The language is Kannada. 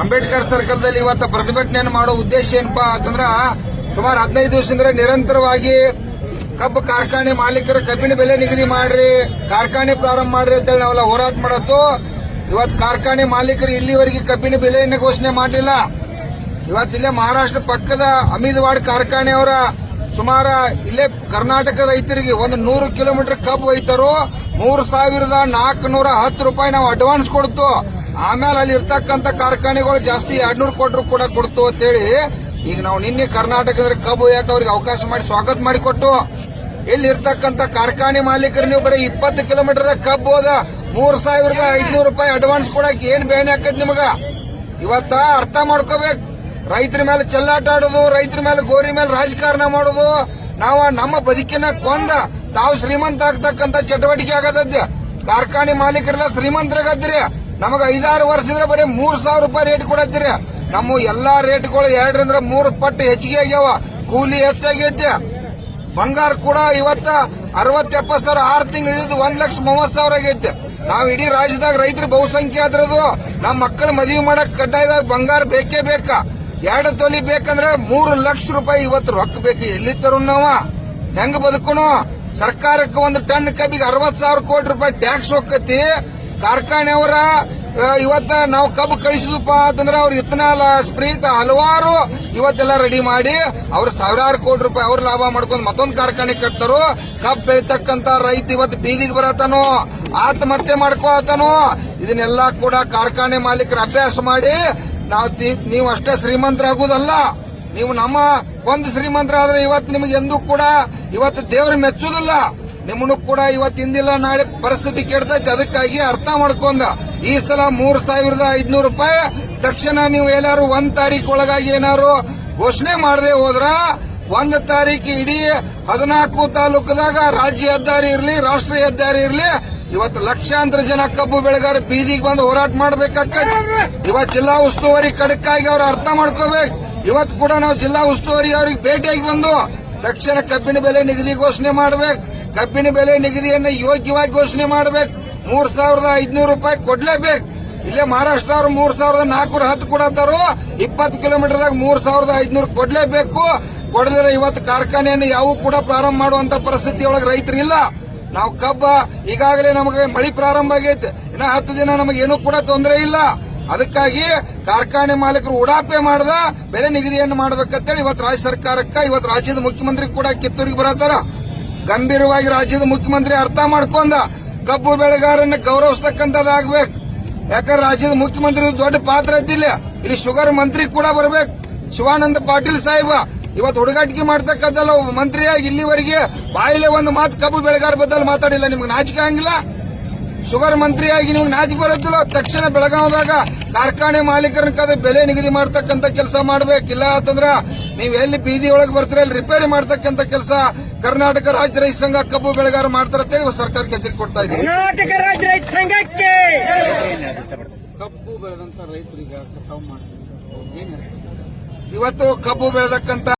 ಅಂಬೇಡ್ಕರ್ ಸರ್ಕಲ್ದಲ್ಲಿ ಇವತ್ತು ಪ್ರತಿಭಟನೆಯನ್ನು ಮಾಡೋ ಉದ್ದೇಶ ಏನಪ್ಪಾ ಅಂತಂದ್ರ ಸುಮಾರು ಹದಿನೈದು ದಿವಸದಿಂದ ನಿರಂತರವಾಗಿ ಕಬ್ಬು ಕಾರ್ಖಾನೆ ಮಾಲೀಕರ ಕಬ್ಬಿನ ಬೆಲೆ ನಿಗದಿ ಮಾಡ್ರಿ, ಕಾರ್ಖಾನೆ ಪ್ರಾರಂಭ ಮಾಡ್ರಿ ಅಂತೇಳಿ ನಾವೆಲ್ಲ ಹೋರಾಟ ಮಾಡತ್ತು. ಇವತ್ತು ಕಾರ್ಖಾನೆ ಮಾಲೀಕರು ಇಲ್ಲಿವರೆಗೆ ಕಬ್ಬಿನ ಬೆಲೆಯನ್ನು ಘೋಷಣೆ ಮಾಡಲಿಲ್ಲ. ಇವತ್ತಿಲ್ಲೇ ಮಹಾರಾಷ್ಟ್ರ ಪಕ್ಕದ ಅಮೀದ್ವಾಡ್ ಕಾರ್ಖಾನೆಯವರ ಸುಮಾರು ಇಲ್ಲೇ ಕರ್ನಾಟಕ ರೈತರಿಗೆ ಒಂದು ನೂರು ಕಿಲೋಮೀಟರ್ ಕಬ್ಬು ಒಯ್ತಾರೋ. ಮೂರು ಸಾವಿರದ ನಾಲ್ಕುನೂರ ಹತ್ತು ರೂಪಾಯಿ ನಾವು ಅಡ್ವಾನ್ಸ್ ಕೊಡ್ತು. ಆಮೇಲೆ ಅಲ್ಲಿ ಇರ್ತಕ್ಕಂತ ಕಾರ್ಖಾನೆಗಳು ಜಾಸ್ತಿ ಎರಡ್ನೂರು ಕೊಟ್ಟರು ಕೂಡ ಕೊಡ್ತು ಅಂತೇಳಿ ಈಗ ನಾವು ನಿನ್ನೆ ಕರ್ನಾಟಕದ ಕಬ್ಬು ಯಾಕೆ ಅವ್ರಿಗೆ ಅವಕಾಶ ಮಾಡಿ ಸ್ವಾಗತ ಮಾಡಿಕೊಟ್ಟು, ಇಲ್ಲಿ ಇರ್ತಕ್ಕಂತ ಕಾರ್ಖಾನೆ ಮಾಲೀಕರು ನೀವು ಬರೀ ಇಪ್ಪತ್ತು ಕಿಲೋಮೀಟರ್ ಕಬ್ಬು ಹೋದ ಮೂರ್ ಸಾವಿರದ ಐದ್ನೂರು ರೂಪಾಯಿ ಅಡ್ವಾನ್ಸ್ ಕೊಡಕ್ ಏನ್ ಬೇಣೆ ಹಾಕದ್ ನಿಮಗ? ಇವತ್ತ ಅರ್ಥ ಮಾಡ್ಕೋಬೇಕು. ರೈತರ ಮೇಲೆ ಚೆಲ್ಲಾಟ ಆಡೋದು, ರೈತರ ಮೇಲೆ ಗೋರಿ ಮೇಲೆ ರಾಜಕಾರಣ ಮಾಡೋದು, ನಾವು ನಮ್ಮ ಬದುಕಿನ ಕೊಂದ, ತಾವು ಶ್ರೀಮಂತ ಆಗ್ತಕ್ಕಂತ ಚಟುವಟಿಕೆ ಆಗದ್ಯ ಕಾರ್ಖಾನೆ ಮಾಲೀಕರೆಲ್ಲ ಶ್ರೀಮಂತರಾಗದ್ರಿ ನಮಗ ಐದಾರು ವರ್ಷದಿಂದ ಬರೀ ಮೂರ್ ಸಾವಿರ ರೂಪಾಯಿ ರೇಟ್ ಕೊಡತ್ತೀರಿ. ನಮ್ಮ ಎಲ್ಲಾ ರೇಟ್ಗಳು ಎರಡರಿಂದ ಮೂರು ಪಟ್ಟು ಹೆಚ್ಚಿಗೆ ಆಗ್ಯಾವ. ಕೂಲಿ ಹೆಚ್ಚಾಗೈತೆ. ಬಂಗಾರ ಕೂಡ ಇವತ್ತ ಅರವತ್ ಎಪ್ಪತ್ ಸಾವಿರ ಆರು ತಿಂಗಳು ಇದ್ದು ಒಂದ್ ಲಕ್ಷ ಮೂವತ್ ಸಾವಿರ ಆಗೈತೆ. ನಾವ್ ಇಡೀ ರಾಜ್ಯದಾಗ ರೈತರು ಬಹುಸಂಖ್ಯೆ ಆದ್ರದು ನಮ್ಮ ಮಕ್ಕಳ ಮದುವೆ ಮಾಡಕ್ ಕಡ್ಡಾಯವಾಗಿ ಬಂಗಾರ ಬೇಕೇ ಬೇಕಾ. ಎರಡು ತೊಲಿ ಬೇಕಂದ್ರೆ ಮೂರು ಲಕ್ಷ ರೂಪಾಯಿ ಇವತ್ತು ರೊಕ್ಕ ಬೇಕು. ಎಲ್ಲಿ ತರು ನಾವ? ಹೆಂಗ್ ಬದುಕುನು ಸರ್ಕಾರಕ್ಕೆ ಒಂದು ಟನ್ ಕಬ್ಬಿಗೆ ಅರವತ್ ಸಾವಿರ ಕೋಟಿ ರೂಪಾಯಿ ಟ್ಯಾಕ್ಸ್ ಹೋಗತಿ ಕಾರ್ಖಾನೆಯವರ ಇವತ್ತ ನಾವು ಕಬ್ಬು ಕಳಿಸಿದಪ್ಪ ಅಂತಂದ್ರೆ ಅವ್ರ ಇಥನಾಲ್ ಸ್ಪ್ರೀಟ್ ಹಲವಾರು ಇವತ್ತೆಲ್ಲ ರೆಡಿ ಮಾಡಿ ಅವ್ರು ಸಾವಿರಾರು ಕೋಟಿ ರೂಪಾಯಿ ಅವ್ರ ಲಾಭ ಮಾಡ್ಕೊಂಡು ಮತ್ತೊಂದು ಕಾರ್ಖಾನೆ ಕಟ್ತಾರೋ. ಕಬ್ಬು ಬೆಳಿತಕ್ಕಂತ ರೈತ ಇವತ್ತು ಬೀದಿಗೆ ಬರತಾನೋ ಆತ್ಮಹತ್ಯೆ ಮಾಡ್ಕೋತಾನೋ ಇದನ್ನೆಲ್ಲ ಕೂಡ ಕಾರ್ಖಾನೆ ಮಾಲೀಕರ ಅಭ್ಯಾಸ ಮಾಡಿ ನಾವು ನೀವು ಅಷ್ಟೇ ಶ್ರೀಮಂತರಾಗುವುದಲ್ಲ ನೀವು ನಮ್ಮ ಒಂದು ಶ್ರೀಮಂತರಾದ್ರೆ ಇವತ್ತು ನಿಮಗೆ ಎಂದೂ ಕೂಡ ಇವತ್ತು ದೇವರು ಮೆಚ್ಚುವುದಿಲ್ಲ ನಿಮ್ಮನ್ನು ಕೂಡ ಇವತ್ತಿಂದಿಲ್ಲ ನಾಳೆ ಪರಿಸ್ಥಿತಿ ಕೆಡ್ತೈತೆ ಅದಕ್ಕಾಗಿ ಅರ್ಥ ಮಾಡ್ಕೊಂಡ. ಈ ಸಲ ಮೂರ್ ಸಾವಿರದ ಐದ್ನೂರು ರೂಪಾಯಿ. ತಕ್ಷಣ ನೀವು ಏನಾರು ಒಂದ್ ತಾರೀಕು ಒಳಗಾಗಿ ಏನಾರು ಘೋಷಣೆ ಮಾಡದೆ ಹೋದ್ರ, ಒಂದ್ ತಾರೀಕು ಇಡೀ ಹದಿನಾಲ್ಕು ತಾಲೂಕದಾಗ ರಾಜ್ಯ ಹೆದ್ದಾರಿ ಇರಲಿ ರಾಷ್ಟ್ರೀಯ ಹೆದ್ದಾರಿ ಇರಲಿ, ಇವತ್ತು ಲಕ್ಷಾಂತರ ಜನ ಕಬ್ಬು ಬೆಳೆಗಾರ ಬೀದಿಗೆ ಬಂದು ಹೋರಾಟ ಮಾಡ್ಬೇಕ ಇವತ್ತು ಜಿಲ್ಲಾ ಉಸ್ತುವಾರಿ ಕಡಕ್ಕಾಗಿ ಅವ್ರು ಅರ್ಥ ಮಾಡ್ಕೋಬೇಕು. ಇವತ್ತು ಕೂಡ ನಾವು ಜಿಲ್ಲಾ ಉಸ್ತುವಾರಿ ಅವ್ರಿಗೆ ಭೇಟಿಯಾಗಿ ಬಂದು ತಕ್ಷಣ ಕಬ್ಬಿನ ಬೆಲೆ ನಿಗದಿ ಘೋಷಣೆ ಮಾಡಬೇಕು. ಕಬ್ಬಿನ ಬೆಲೆ ನಿಗದಿಯನ್ನು ಯೋಗ್ಯವಾಗಿ ಘೋಷಣೆ ಮಾಡಬೇಕು. ಮೂರ್ ಸಾವಿರದ ಐದ್ನೂರು ರೂಪಾಯಿ ಕೊಡ್ಲೇಬೇಕು. ಇಲ್ಲೇ ಮಹಾರಾಷ್ಟ್ರದವ್ರು ಮೂರ್ ಸಾವಿರದ ನಾಲ್ಕೂರ ಹತ್ತು ಕೊಡತ್ತಾರು ಇಪ್ಪತ್ತು ಕಿಲೋಮೀಟರ್ದಾಗ ಮೂರ್ ಸಾವಿರದ ಐದ್ನೂರು ಕೊಡ್ಲೇಬೇಕು. ಕೊಡದ್ರೆ ಇವತ್ತು ಕಾರ್ಖಾನೆಯನ್ನು ಯಾವೂ ಕೂಡ ಪ್ರಾರಂಭ ಮಾಡುವಂತ ಪರಿಸ್ಥಿತಿ ಒಳಗೆ ರೈತರು ಇಲ್ಲ ನಾವು ಕಬ್ಬ ಈಗಾಗಲೇ ನಮಗೆ ಮಳಿ ಪ್ರಾರಂಭ ಆಗೈತೆ. ಇನ್ನ ಹತ್ತು ದಿನ ನಮಗೇನು ಕೂಡ ತೊಂದರೆ ಇಲ್ಲ. ಅದಕ್ಕಾಗಿ ಕಾರ್ಖಾನೆ ಮಾಲೀಕರು ಉಡಾಪೆ ಮಾಡದ ಬೆಲೆ ನಿಗದಿಯನ್ನು ಮಾಡಬೇಕಂತೇಳಿ ಇವತ್ತು ರಾಜ್ಯ ಸರ್ಕಾರಕ್ಕೆ, ಇವತ್ತು ರಾಜ್ಯದ ಮುಖ್ಯಮಂತ್ರಿ ಕೂಡ ಕಿತ್ತೂರಿಗೆ ಬರತ್ತಾರ. ಗಂಭೀರವಾಗಿ ರಾಜ್ಯದ ಮುಖ್ಯಮಂತ್ರಿ ಅರ್ಥ ಮಾಡ್ಕೊಂಡ ಕಬ್ಬು ಬೆಳೆಗಾರನ್ನ ಗೌರವಿಸತಕ್ಕಂಥದ್ದಾಗಬೇಕು. ಯಾಕಂದ್ರೆ ರಾಜ್ಯದ ಮುಖ್ಯಮಂತ್ರಿ ದೊಡ್ಡ ಪಾತ್ರ ಇದ್ದಿಲ್ಲ. ಇಲ್ಲಿ ಶುಗರ್ ಮಂತ್ರಿ ಕೂಡ ಬರಬೇಕು. ಶಿವಾನಂದ ಪಾಟೀಲ್ ಸಾಹೇಬ ಇವತ್ತು ಹುಡುಗಾಟಿಕೆ ಮಾಡ್ತಕ್ಕಂಥಲ್ಲ ಮಂತ್ರಿಯಾಗಿ ಇಲ್ಲಿವರೆಗೆ ಬಾಯಿಲೆ ಒಂದು ಮಾತು ಕಬ್ಬು ಬೆಳೆಗಾರ ಬದಲು ಮಾತಾಡಿಲ್ಲ. ನಿಮ್ಗೆ ನಾಚಿಕೆ ಹಂಗಿಲ್ಲ ಶುಗರ್ ಮಂತ್ರಿಯಾಗಿ ನಿಮ್ಗೆ ನಾಚಿಕೆ ಬರುತ್ತಿಲ್ಲ ತಕ್ಷಣ ಬೆಳಗಾವದಾಗ ಕಾರ್ಖಾನೆ ಮಾಲೀಕರನ್ನ ಕದ ಬೆಲೆ ನಿಗದಿ ಮಾಡ್ತಕ್ಕಂಥ ಕೆಲಸ ಮಾಡ್ಬೇಕಿಲ್ಲ ಅಂತಂದ್ರ ನೀವು ಎಲ್ಲಿ ಬೀದಿ ಒಳಗೆ ಬರ್ತೀರ ಅಲ್ಲಿ ರಿಪೇರಿ ಮಾಡ್ತಕ್ಕಂಥ ಕೆಲಸ ಕರ್ನಾಟಕ ರಾಜ್ಯ ರೈತ ಸಂಘ ಕಬ್ಬು ಬೆಳೆಗಾರ ಮಾಡ್ತಾರಂತೆ ಸರ್ಕಾರಕ್ಕೆ ಎಚ್ಚರಿಕೆ ಕೊಡ್ತಾ ಇದ್ದೀವಿ. ಕರ್ನಾಟಕ ರಾಜ್ಯ ರೈತ ಸಂಘಕ್ಕೆ! ಕಬ್ಬು ಬೆಳೆದಂತ ರೈತರಿಗೆ ಕಟಾವು ಮಾಡ್ತಾರೆ ಇವತ್ತು ಕಬ್ಬು ಬೆಳೆದಕ್ಕಂತ